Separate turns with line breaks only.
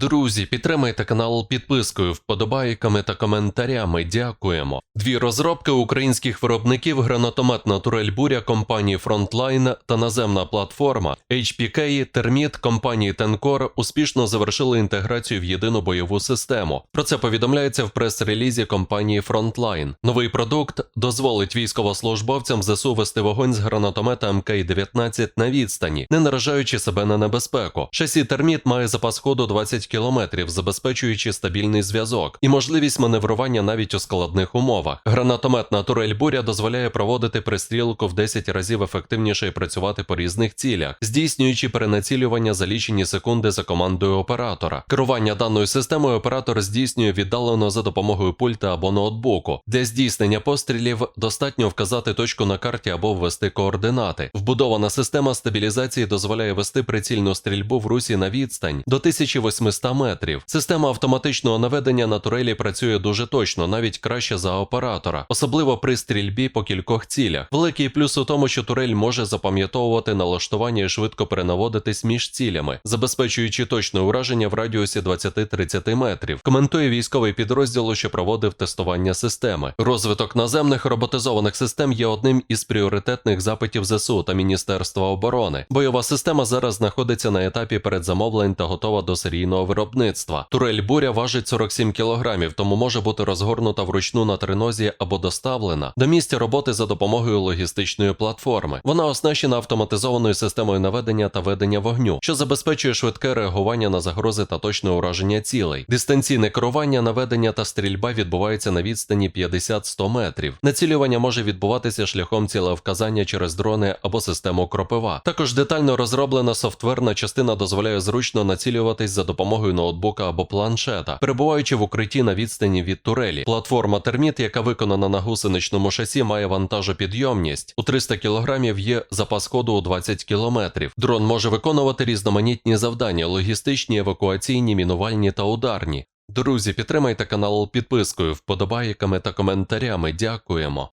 Друзі, підтримайте канал підпискою, вподобайками та коментарями. Дякуємо. Дві розробки українських виробників гранатометна турель буря компанії Frontline та наземна платформа HPK Терміт компанії Теnkor успішно завершили інтеграцію в єдину бойову систему. Про це повідомляється в прес-релізі компанії Frontline. Новий продукт дозволить військовослужбовцям ЗСУ вести вогонь з гранатомета МК-19 на відстані, не наражаючи себе на небезпеку. Шасі терміт має запас ходу 20 км, забезпечуючи стабільний зв'язок і можливість маневрування навіть у складних умовах. Гранатометна турель буря дозволяє проводити пристрілку в 10 разів ефективніше і працювати по різних цілях, здійснюючи перенацілювання за лічені секунди за командою оператора. Керування даною системою оператор здійснює віддалено за допомогою пульта або ноутбуку. Для здійснення пострілів достатньо вказати точку на карті або ввести координати. Вбудована система стабілізації дозволяє вести прицільну стрільбу в русі на відстань до 1800 метрів. Система автоматичного наведення на турелі працює дуже точно, навіть краще за оператора, особливо при стрільбі по кількох цілях. Великий плюс у тому, що турель може запам'ятовувати налаштування і швидко перенаводитись між цілями, забезпечуючи точне ураження в радіусі 20-30 метрів. Коментує військовий підрозділ, що проводив тестування системи. Розвиток наземних роботизованих систем є одним із пріоритетних запитів ЗСУ та Міністерства оборони. Бойова система зараз знаходиться на етапі передзамовлень та готова до серійного виробництва. Турель буря важить 47 кг, тому може бути розгорнута вручну на тринозі або доставлена до місця роботи за допомогою логістичної платформи. Вона оснащена автоматизованою системою наведення та ведення вогню, що забезпечує швидке реагування на загрози та точне ураження цілей. Дистанційне керування, наведення та стрільба відбувається на відстані 50-100 метрів. Націлювання може відбуватися шляхом цілевказання через дрони або систему кропива. Також детально розроблена софтверна частина дозволяє зручно націлюватись за допомогою ноутбука або планшета, перебуваючи в укритті на відстані від турелі. Платформа терміт, яка виконана на гусеничному шасі, має вантажопідйомність. У 300 кг є запас ходу у 20 км. Дрон може виконувати різноманітні завдання: логістичні, евакуаційні, мінувальні та ударні. Друзі, підтримайте канал підпискою, вподобайками та коментарями. Дякуємо.